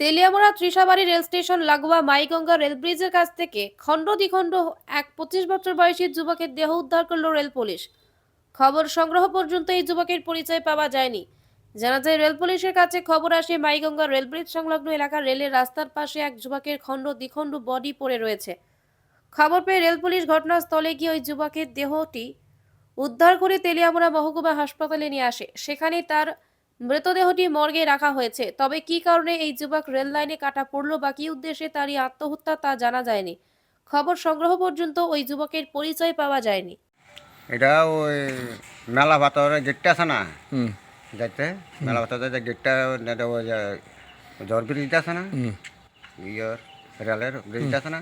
Teliamura Trishabari rail station লাগোয়া Maiganga rail ব্রিজের কাছ থেকে খণ্ড দ্বিখণ্ড এক পঁচিশ বছর বয়সী যুবকের দেহ উদ্ধার করল রেল পুলিশ। খবর সংগ্রহ পর্যন্ত এই যুবকের পরিচয় পাওয়া যায়নি। জানা যায়, রেল পুলিশের কাছে খবর আসে, মাইগঙ্গা রেল ব্রিজ সংলগ্ন এলাকার রেলের রাস্তার পাশে এক যুবকের খণ্ড দ্বিখণ্ড বডি পড়ে রয়েছে। খবর পেয়ে রেল পুলিশ ঘটনাস্থলে গিয়ে ওই যুবকের দেহটি উদ্ধার করে তেলিয়ামুড়া মহকুমা হাসপাতালে নিয়ে আসে। সেখানে তার মৃতদেহটি মর্গে রাখা হয়েছে। তবে কী কারণে এই যুবক রেল লাইনে কাটা পড়ল বা কী উদ্দেশ্যে তারই আত্মহত্যা তা জানা যায়নি। খবর সংগ্রহ পর্যন্ত ওই যুবকের পরিচয় পাওয়া যায়নি। এটা ওই মেলা ভাতর গেটটা আছে না? যাইতে মেলা ভাতর যাইতে গেটটা জ্বর ব্রিজটা আছে না? ইয়র রেলের ব্রিজটা আছে না?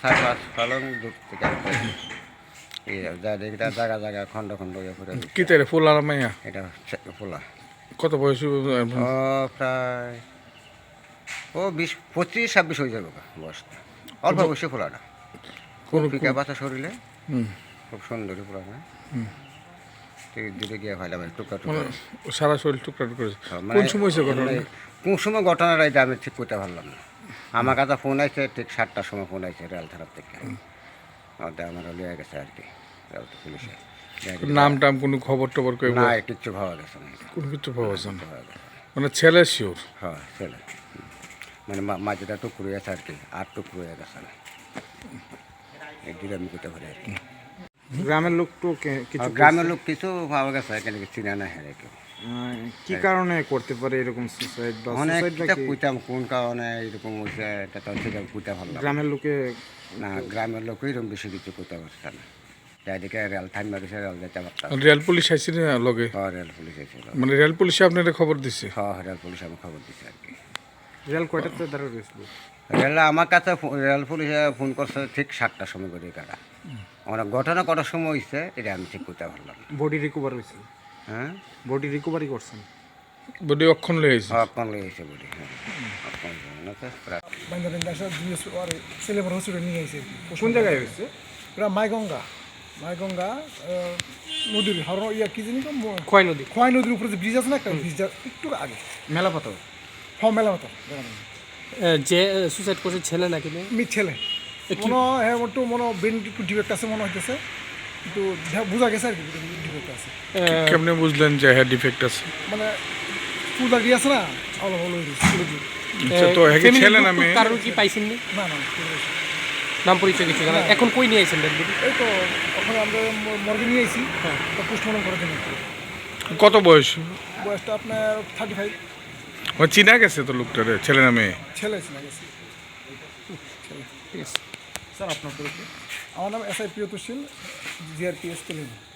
সাড়ে পাঁচ ফলং দূর থেকে। জায়গা জায়গা খণ্ড ইয়ে করে। কি তাই ফুল আর মাইয়া? এটা ফুলা। কত বয়স প্রায় ও বিশ পঁচিশ ছাব্বিশ হয়ে যাবে গা বয়সটা। অল্প বয়সী ফুলাটা। খুব পিকা পাতা শরীরে। খুব সুন্দরী ফুলাটা। ঠিক দূরে গিয়ে ভাইলাম টুকা মানে সারা শরীর টুকরা টুকরা। হ্যাঁ, কোন সময় ঘটনা মানে কোন সময় ঘটনাটা এটা আমি ঠিক করতে পারলাম না। আমার কাছে ফোন আছে ঠিক সাতটার সময় ফোন আছে রেল থানার থেকে। ওটা আমার লিয়ে গেছে আর কি পুলিশে। নাম টাম কোনো খবর টবর কেউ না কিচ্ছু ভাবা গেছে না। কোনো কিছু পাওয়া পাওয়া গেছে না। মানে ছেলে শিওর? হ্যাঁ ছেলে। মানে মা- মাঝেটা টুকরো আছে আর কি আর টুকরো গেছে না। দুটো আমি করতে পারি আর কি। গ্রামের লোক তো কিছু গ্রামের লোক কিছু পাওয়া গেছে এখানে চিনা না কেউ। কি কারণে করতে পারে এরকম সুসাইড বা কুইতাম কোন কারণে এরকম হয়েছে এটা তো সেটা কুইতা ভালো গ্রামের লোকে না গ্রামের লোক এরকম বেশি কিছু করতে পারছে না। চারিদিকে রেল রেল যেতে পারতাম রেল পুলিশ আইসি না লগে? হ্যাঁ রেল পুলিশ এসেছিল মানে রেল পুলিশে আপনারা খবর দিছে? হ্যাঁ রেল পুলিশ আমি খবর দিছে আর কি। রেল কয়টাতে দাঁড়া রয়েছিল রেল আমার কাছে রেল পুলিশে ফোন করছে ঠিক সাতটার সময় করে কাটা অনেক ঘটনা কটার সময় হয়েছে এটা আমি ঠিক করতে পারলাম না। বডি রিকভার হয়েছে হ্যাঁ? বডি রিকভারি করছেন? বডি অক্ষণ আইছে অক্ষণ লেগেছে বলি হ্যাঁ। অক্ষণ লেগেছে প্রায়। বান্ধবেন দাসা দুই আর ছেলেবার হসপিটাল নিয়ে গেছে। কোন জায়গায় হয়েছে? ওরা মাইগঙ্গা। মাইগঙ্গা আহ, নদীর হর ইয়া কি জানি তো ম- খয় নদী। খোয়াই নদীর উপরে যে ব্রিজ আছে না একটা ব্রিজটা একটু আগে। মেলা পাতা হ মেলা মতো যে সুসাইড করছে ছেলে নাকি মেয়ে? মি ছেলে। মনে হ্যাঁ একটু মনে ব্রেন একটু ডিফেক্ট আছে মনে হইতেছে। কিন্তু যা বোঝা গেছে আর কি ডিফেক্ট আছে। কেমনে বুঝলেন যে হ্যাঁ ডিফেক্ট আছে? মানে ফুল আছে না? ভালো ভালো হয়ে। আচ্ছা, তো হ্যাঁ ছেলে নামে কারোর কি পাইছেন না? না নাম পরিচয় কিছু জানা এখন কই নিয়ে আইছেন ডেড এই তো ওখানে আমরা মর্গে নিয়ে আইছি। তো পোস্টমর্টম করার জন্য। কত বয়স? বয়সটা আপনার থার্টি ফাইভ ও চিনা গেছে তো লোকটারে ছেলে নামে? ছেলে ছিল গেছে। স্যার আপনার আমার নাম এস আই প্রিয়তশীল জিআরপিএস তেলেঙ্গা